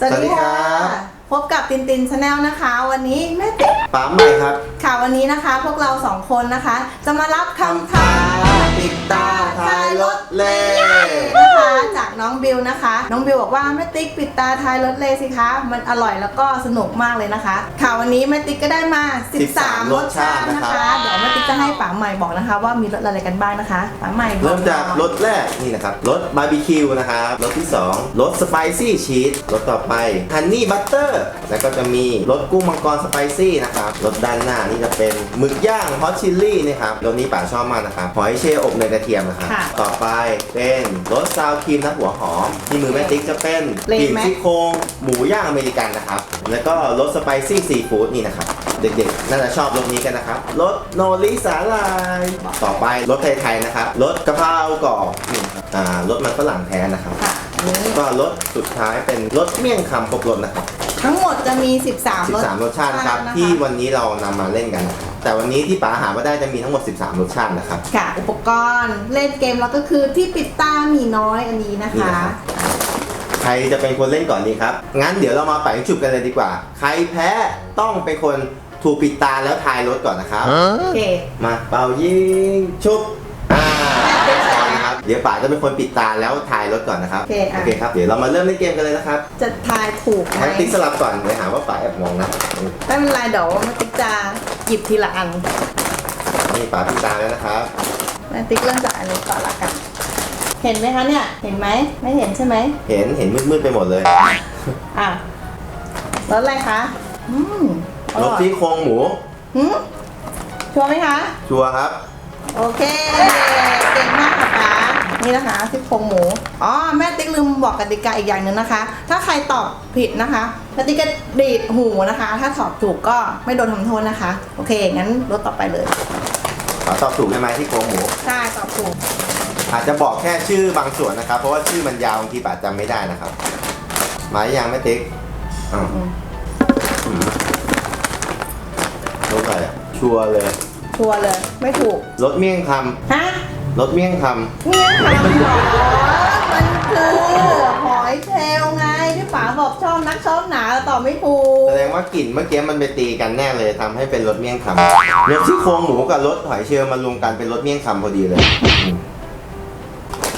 สวัสดีสวัสดีครัค่ะบพบกับตินตินชาแนลนะคะ วันนี้แม่ติ๊กปั๊มเลยครับ ค่ะวันนี้นะคะ พวกเราสองคนนะคะ จะมารับคำท้าปิดตาทายรถเล่นะคะ จากน้องบิวนะคะ น้องบิวบอกว่าแม่ติ๊กปิดตาทายรถเลยสิคะ มันอร่อยแล้วก็สนุกมากเลยนะคะ ค่ะวันนี้แม่ติ๊กก็ได้มา 13 รสชาตินะคะ เดี๋ยวแม่ติ๊ก จะให้ป๋าใหม่บอกนะคะ ว่ามีรสอะไรกันบ้างนะคะป๋าใหม่บอกเริ่มจากรสแรกนี่นะครับรสบาร์บีคิวนะครับรสที่ 2รสสไปซี่ชีสรสต่อไปฮันนี่บัตเตอร์แล้วก็จะมีรสกุ้งมังกรสไปซี่นะครับรสด้านหน้านี่จะเป็นหมึกย่างฮอตชิลลี่นะครับรสนี้ป๋าชอบมากนะครับหอยเชลล์อบเนยกระเทียมนะครับค่ะต่อไปเป็นรสซาวครีมน้ำหัวหอมที่มือแม่ติ๊กจะเป็นเลกลิ่นไหม ซี่โครงหมูย่างอเมริกันนะครับแล้วก็รสสไปซี่ซีฟู้ดนี่นะครับ เด็กๆ น่าจะชอบรสนี้กันนะครับรสโนริสาลาย ต่อไปรสไทยๆนะครับรสกะเพรากรอบนี่ครับอ่ารสมันฝรั่งแท้นะครับ ค่ะอันนี้ก็รสสุดท้ายเป็นรสเมี่ยงคำครบรสนะครับ ทั้งหมดจะมี 13รส 13 รสชาตินะครับ นะคะ ที่วันนี้เรานำมาเล่นกันนะครับแต่วันนี้ที่ป๋าหามาได้จะมีทั้งหมด 13 รสชาตินะครับ ค่ะ อุปกรณ์เล่นเกมแล้วก็คือที่ปิดตาหมีน้อยอันนี้นะนี่คะนะครับ ใครจะเป็นคนเล่นก่อนดีครับ งั้นเดี๋ยวเรามาไปฉุบกันเลยดีกว่า ใครแพ้ต้องเป็นคน ถูกปิดตาแล้วทายรถก่อนนะครับ โอเค มาเป่ายิงชุบ อ่านะครับ เดี๋ยวป๋าจะเป็นคนปิดตาแล้วทายรถก่อนนะครับโอเคอะโอเคครับ เดี๋ยวเรามาเริ่มเล่นเกมกันเลยนะครับจะทายถูกไหมให้ติ๊กสลับก่อนเดี๋ยวหาว่าป๋าแอบมองนะ ไม่เป็นไรเดี๋ยวแม่ติ๊กจะหยิบทีละอันนี่ป๋าปิดตาแล้วนะครับแม่ติ๊กเริ่มจากอันนี้ก่อนละกัน เห็นไหมคะเนี่ย เห็นไหม ไม่เห็นใช่ไหม เห็นเห็นมืดๆไปหมดเลย อะรสอะไรคะ อืม อรร่ถอยที่โครงหมูหืมชัวร์ไหมคะ ชัวร์ครับ โอเค เก่งมากค่ะป๊านี่นะคะที่โครงหมู อ๋อ แม่ติ๊กลืมบอกกติกาอีกอย่างหนึ่งนะคะ ถ้าใครตอบผิดนะคะแม่ติ๊กก็ดีดหูนะคะ ถ้าตอบถูกก็ไม่โดนทำโทษนะคะ โอเค งั้นรถต่อไปเลยป๋าตอบถูกใช่ไหมที่โครงหมู ใช่ ตอบถูก อาจจะบอกแค่ชื่อบางส่วนนะครับ เพราะว่าชื่อมันยาวบางทีป๋าจำไม่ได้นะครับมาหรือยังแม่ติ๊กอ้าว อืมอืมรถอะไรอะชัวร์เลยชัวร์เลย ไม่ถูกรถเมี่ยงคฮะำรถเมี่ยงคเมี่ยงคำเหรอมันคือหอยเชลล์ไงที่ป๋าบอกชอบนักชอบหนาตอบไม่ถูำกแสดงว่ากลิ่นเมื่อกี้มันไปตีกันแน่เลยทำให้เป็นรถเมี่ยงคำรถที่โครงหมูกับรถหอยเชลล์มารวมกันเป็นรถเมี่ยงคำพอดีเลยอืม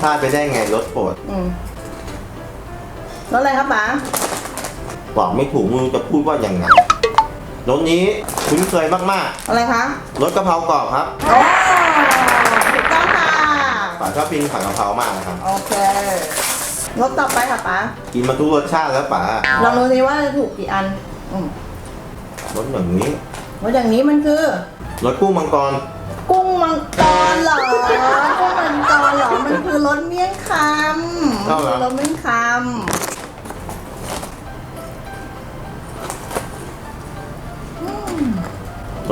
พลาดไปได้ไงรถโปรดอืมรถอะไรครับป๋าบอกไม่ถูกไมึงจะพูดว่ายังไง รถนี้คุ้นเคยมากอะไรคะๆรถกะเพรากรอบครับโอ้ถูกต้องค่ะ ป๋าชอบกินผัดกะเพรามากนะครับ โอเครถต่อไปค่ะป๋ากินมาทุกรสชาติแล้วป๋าลองดูซิว่าจะถูกกี่อันอืมรสอย่างนี้รถอย่างนี้มันคือ รสกุ้งมังกร กุ้งมังกรเหรอ กุ้งมังกรเหรอ มันคือรสเมี่ยงคำเอาเหรอรสเมี่ยงค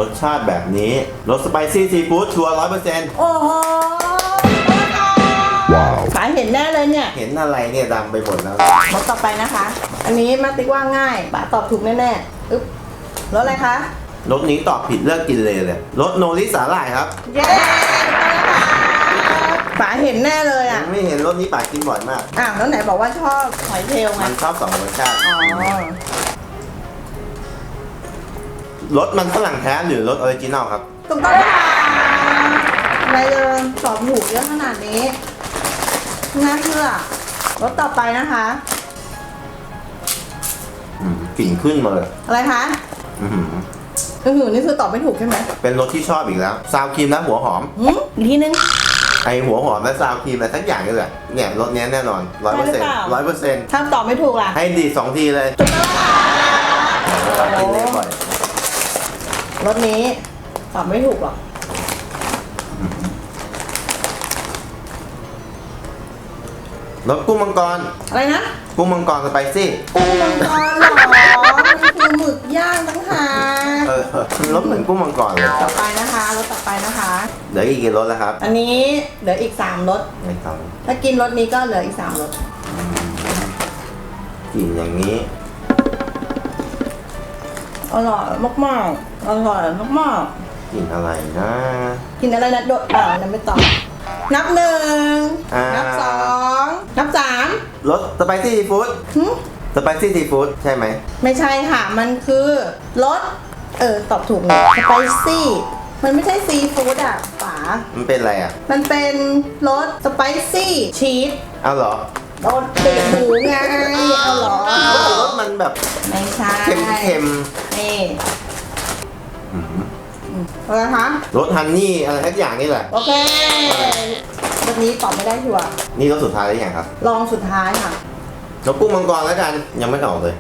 รสชาติแบบนี้รสสไปซี่ซีฟู้ดชัวร์ร้อยเปอร์เซ็นต์โอ้โหว้าวป๋าเห็นแน่เลยเนี่ย เห็นอะไรเนี่ยดำไปหมดแล้วรถต่อไปนะคะ อันนี้มาติ๊กว่าง่ายป๋าตอบถูกแน่ๆอึ๊บรถอะไรคะรสนี้ตอบผิดเลิกกินเลยเลยรสโนริสาหร่ายครับ เย้ป๋าเห็นแน่เลยอะ ไม่เห็นรสนี้ป๋ากินบ่อยมาก อ้าวแล้วไหนบอกว่าชอบหอยเชลล์ไงมันชอบสองรสชาติอ๋อ รสมันฝรั่งแท้หรือรสออริจินอลครับ ถูกต้องค่ะอะไรเลยตอบถูกเยอะขนาดนี้น่าเชื่อรถต่อไปนะคะ อืมกลิ่นขึ้นมาเลยอะไรคะอื้อหืออือหือนี่คือตอบไม่ถูกใช่ไหมเป็นรสที่ชอบอีกแล้ว ซาวครีมและหัวหอม หืมอีกทีนึง ไอหัวหอมและซาวครีมอะไรสักอย่างนี่แหละเนี่ยรสเนี้ยแน่นอนร้อยเปอร์เซ็นต์ร้อยเปอร์เซ็นต์ถ้าตอบไม่ถูกล่ะให้ดีดสองทีเลย ถูกต้องค่ะ เรากินเลยบ่อย รถนี้ตอบไม่ถูกหรอก รสกุ้งมังกร อะไรนะกุ้งมังกรสไปซี่ กุ้งมังกรเหรอมันคือหมึกย่างทั้งหากเออรสเหมือนกุ้งมังกรเลยต่อไปนะคะรถต่อไปนะคะเหลืออีกกี่รสแล้วครับอันนี้เหลืออีก3รสไม่ต้องถ้ากินรสนี้ก็เหลืออีก3รส กลิ่นอย่างนี้ อร่อยมากๆ อร่อยมากกลิ่นอะไรนะๆ กินอะไรนะโดดอ่านับไม่ตอบนับหนึ่งอ่านันับสอง นับสามรสสไปซี่ฟู้ดหึสไปซี่ซีฟู้ดใช่ไหมไม่ใช่ค่ะ มันคือรส เออ ตอบถูกเลยสไปซี่ มันไม่ใช่ซีฟู้ดอะป๋ามันเป็นอะไรอะมันเป็นรสสไปซี่ชีสเอาเหรอ รสติดหมูไง เอาเหรอ รสมันแบบไม่ใช่เค็มเค็มนี่ๆอืมเอาละคะรสฮันนี่อะไรทักอย่างนี่แหละ โอเควันนี้ตอบไม่ได้ชัวร์นี่รสสุดท้ายหรือยังครับลองสุดท้ายค่ะนกกุ้งมังกรแล้วกันยังไม่ออกเลย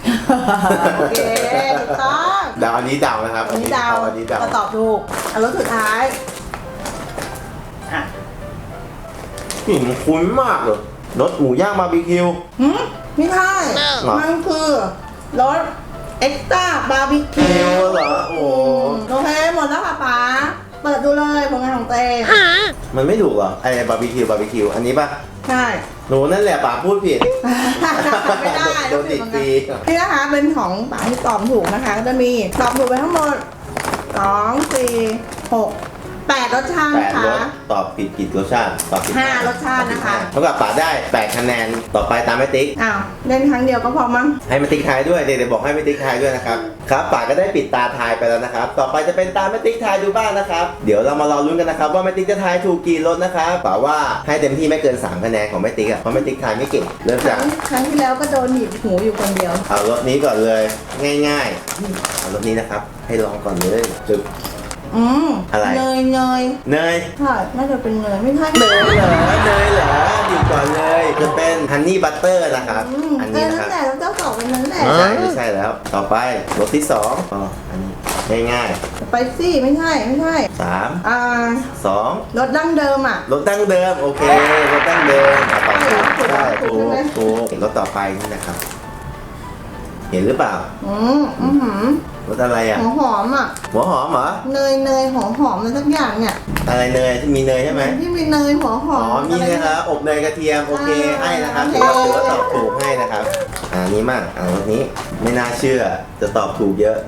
โอเคถูกต้องเดาวอันนี้เดาวนะครับอันนี้เดาวอันนี้เดาวก็ตอบถูกอันรสสุดท้าย อะกลิ่นคุ้นมากเลย รสหมูย่างบาร์บีคิว หืมไม่ใช่ หรอ มันคือรสเอ็กซ์ต้าบาร์บีคิคิววเหรอโอ้โหโอเคหมดแล้วค่ะป๋าเปิดดูเลยผลงานของเต้มันไม่ถูกเหรอไอ้บาร์บีคิวบาร์บีคิวอันนี้ป่ะใช่ หนูนั่นแหละป่าพูดผิด ไม่ได้โดนติดฟรี นี่นะคะเป็นของป๋าที่ตอบถูกนะคะ ก็จะมีตอบถูกไปทั้งหมดสองสี่หก แปดรสชาติแปดนะรคะสตอบผิดกี่รสชาติตอบผิดห้ารสชาตินะคะ เท่ากับป่าได้แปดคะแนนต่อไปตามแม่ติ๊ก อ้าว เล่นครั้งเดียวก็พอมั้ง ให้แม่ติ๊กทายด้วยเดี๋ยวบอกให้แม่ติ๊กทายด้วยนะครับครับป่าก็ได้ปิดตาทายไปแล้วนะครับ ต่อไปจะเป็นตามแม่ติ๊กทายดูบ้างนะครับ เดี๋ยวเรามารอลุ้นกันนะครับ ว่าแม่ติ๊กจะทายถูกกี่รสนะครับป่าว่าให้เต็มที่ไม่เกินสามคะแนนของแม่ติ๊กอะเพราะแม่ติ๊กทายไม่เก่งเริ่มคจากรั้งครั้งที่แล้วก็โดนหนีบหูอยู่คนเดียว เอารสนี้ก่อนเลยง่ายๆเอารสนี้นะครับ ให้ลองก่อนเลยจึ๊บ อืมอะไร เนยเนยเนยใช่น่าจะเป็นเนยไม่ใช่เนยเหรอเนยเหรอดีก่อนเลยจะเป็นฮันนี่บัตเตอร์นะครับอืมอันเอนี้อนะคนั่รับนแหละเราเจ้าสอบเป็นนั้นแหละไม่ใช่ไม่ใช่แล้ว ต่อไปรสที่สองอ๋ออันนี้ง่ายสไปซี่ไม่ใช่ไม่ใช่ๆสามอ่าสอง รสดั้งเดิมอะรสดั้งเดิม โอเครสดั้งเดิมอะต่อไปใช่ใช่ถูถูกกใช่ไหม ถูกเห็นรสต่อไปนี่นะครับ เห็นหรือเปล่า อืมอือหือ รสอะไรอะหัวหอมอะหัวหอมเหรอ เนยเนยหอมหอมอะไรสักอย่างเนี่ยอะไรเนยที่มีเนยใช่ไหมที่มีเนยหัวหอ๋ออมมีอะไรนะคเงี้รัยบอบเนยกระเทียมโอเคอ่าให้นะครับโอถืเคอว่าถือว่าตอบถูกให้นะครับอ่านี้มั่งอ่ารสนี้ไม่น่าเชื่อจะตอบถูกเยอะ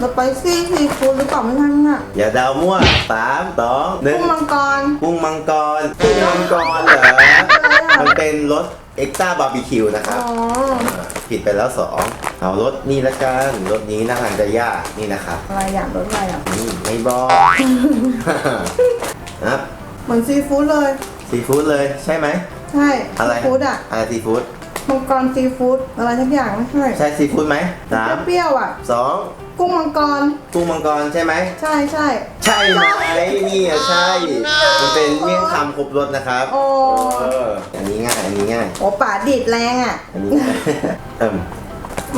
สไปซี่ซีฟู้ดหรือเปล่าไม่ใช่มั้งอะอย่าเดามั่วสามสองหนึ่งกุ้งมังกรกุ้งมังกรกุ้งมังกรเหรอมันเป็นรสเอ็กซ์ต้าบาร์บีคิวนะครับอ๋อผิดไปแล้วสอง เอารสนี้ละกันรสนี้น่าทานจะยากนี่นะครับอะไรอย่างรสอะไรอะนี่ไม่บอก นะครับเหมือนซีฟู้ดเลย ซีฟู้ดเลยใช่ไหม ใช่อะไร ซีฟู้ดอะอะไรซีฟู้ดมังกรซีฟู้ดอะไรทักอย่างไม่ใช่ใช่ซีฟู้ดไหมสามเปรี้ยวๆอะ สองกุ้งมังกร กุ้งมังกรใช่ไหม ใช่ใช่ ใช่ไหมนี่อะใช่ มันเป็นเมี่ยงคำครบรสนะครับโอ้ เอออันนี้ง่าย อันนี้ง่ายโหป่าดีดแรงอะ อันนี้ง่าย เอิ่ม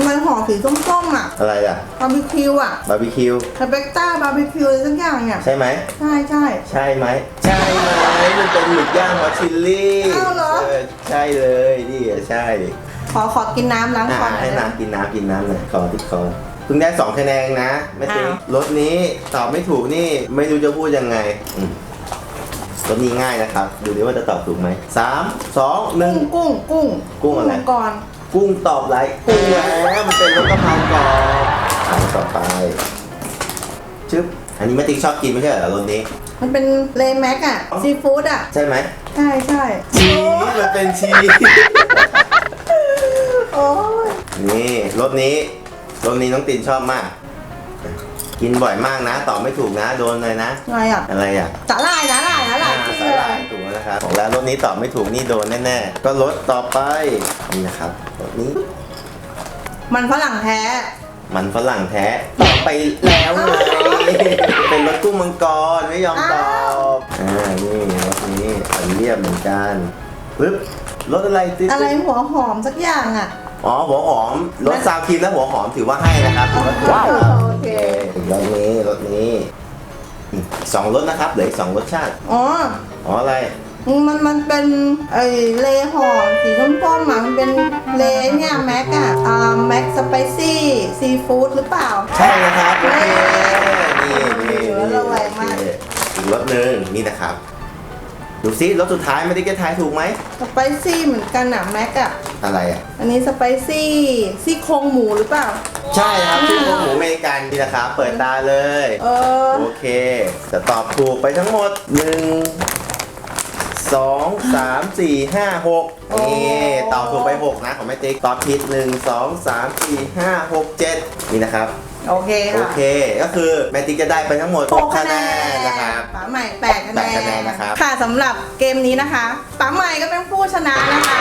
มันห่อสีส้มๆอะอะไรอะบาร์บีคิวอะบาร์บีคิวสเปกต้าบาร์บีคิวอะไรสักอย่างเนี่ยใช่ไหมใช่ใช่ใช่ไหมใช่ไหมมันเป็นหมึกย่างฮอตชิลลี่อ้าวเหรอใช่เลยนี่อะใช่ขอขอกินน้ำล้างอ่าคอหน่อให้ยได้นาไหมงกินน้ำกินน้ำหน่อยคอติดคอเพิ่งได้สองคะแนนนะไม่ติอ้าวรถนี้ตอบไม่ถูกนี่ไม่รู้จะพูดยังไงอืมรถนี้ง่ายนะครับ ดูดิว่าจะตอบถูกไหมสามสองหนึ่กุ้งงกุ้งกุ้งกุ้งอะไรมังกร กุ้งตอบไรกุ้งแล้วมันเป็นรสกะเพรากรอบอันต่อไปชึบอันนี้แม่ติ๊กชอบกินไม่ใช่เหรอรสนี้ มันเป็นเลแม็กอะซีฟู้ดอะใช่ไหมใช่ใช่ชีสมันเป็นชีสโอ้ยนี่รสนี้รสนี้น้องตินชอบมาก กินบ่อยมากนะ ตอบไม่ถูกนะ โดนเลยนะ อะไรอะอะไรอะสาหร่ายสาหร่ายสาหร่ายอ่าจริงสาเลหร่ายยถูกแล้วนะครับของแล้วรสนี้ตอบไม่ถูกนี่โดนแน่ๆ ก็รสต่อไปนี่นะครับรสนี้ มันฝรั่งแท้ มันฝรั่งแท้ตอบไปแล้วไงเป็นรสกุ้งมังกรไม่ยอมตอบอ่านี่รสนี้อันเรียบเหมือนกันปึ๊บรสอะไรติ๊ดอะไรหัวหอมสักอย่างอะอ๋อหัวหอมรสซาวครีมและหัวหอมถือว่าให้นะครับถือว่าถูกครับโอเค รสนี้รสนี้อืมสองรสนะครับเหลืออีกสองรสชาติ อ๋อ อ๋ออะไร มันมันเป็นไอ้เลห่อสีส้มๆอะมันเป็นเลเนี่ยแม็กอะอ่าแม็กสไปซี่ซีฟู้ดหรือเปล่า ใช่นะครับโอเคนี่นี่เหลือนี่ระแวงมากโอเคอีกรสหนึ่งนี่นะครับ ดูซิรสสุดท้ายไม่ได้แกทายถูกไหมสไปซี่เหมือนกันอะแม็กอะอะไรอะ อันนี้สไปซี่ซี่โครงหมูหรือเปล่า ใช่ครับชื่อของหมูอเมริกันนี่นะครับเปิดตาเลย เออ โอเค จะตอบถูกไปทั้งหมดหนึ่งสองสามสี่ห้าหกโอ้นี่ตอบถูกไปหกนะของแม่ติ๊กตอบผิดหนึ่งสองสามสี่ห้าหกเจ็ดนี่นะครับ โอเคโอค่ะเค ก็คือแม่ติ๊กจะได้ไปทั้งหมด6คะแนนนะครับ ป๋าใหม่แปดคะแนแปดนคะแนนนะครับ ค่ะสำหรับเกมนี้นะคะป๋าใหม่ก็เป็นผู้ชนะนะคะ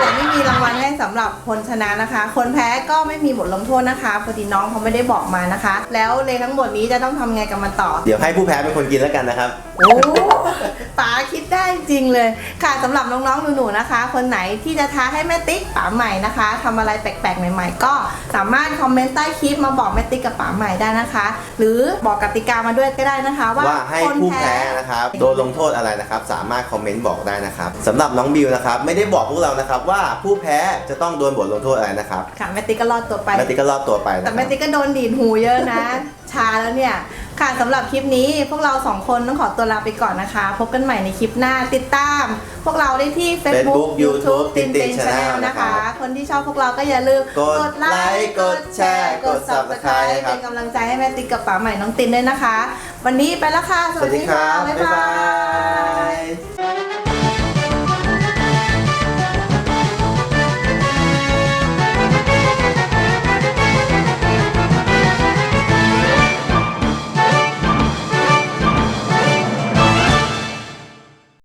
แต่ไม่มีรางวัลให้สำหรับคนชนะนะคะ คนแพ้ก็ไม่มีบทลงโทษนะคะพอดีน้องเขาไม่ได้บอกมานะคะ แล้วเลยทั้งหมดนี้จะต้องทำไงกับมันต่อ เดี๋ยวให้ผู้แพ้เป็นคนกินแล้วกันนะครับ โอ้ป๋าคิดได้จริงเลย ค่ะสำหรับน้องๆหนูๆนะคะ คนไหนที่จะท้าให้แม่ติ๊กป๋าใหม่นะคะทำอะไรแปลกๆใหม่ ๆ ก็สามารถคอมเมนต์ใต้คลิปมาบอกแม่ติ๊กกับป๋าใหม่ได้นะคะ หรือบอกกติกามาด้วยก็ได้นะคะ ว่าว่าให้คนผู้แพ้ นะครับโดนลงโทษอะไรนะครับ สามารถคอมเมนต์บอกได้นะครับสำหรับน้องบิวนะครับ ไม่ได้บอกพวกเรานะครับ ว่าผู้แพ้จะต้องโดนบทลงโทษอะไรนะครับค่ะแม่ติ๊กก็รอดตัวไป แม่ติ๊กก็รอบตัวไปนะคแต่รับ แม่ติ๊กก็โดนดีดหูเยอะนะ ชาแล้วเนี่ย ค่ะสำหรับคลิปนี้พวกเราสองคนต้องขอตัวลาไปก่อนนะคะ พบกันใหม่ในคลิปหน้าติดตาม พวกเราได้ที่ Facebook YouTube ตินตินชาแนลนะคะ คนที่ชอบพวกเราก็อย่าลืมกดไลค์กดแชร์กด Subscribe นะครับเป็นกำลังใจให้แม่ติ๊กกับป๋าใหม่น้องตินด้วยนะคะ วันนี้ไปแล้วค่ะสวัสดีครับบ๊ายบ๊ายบาบายย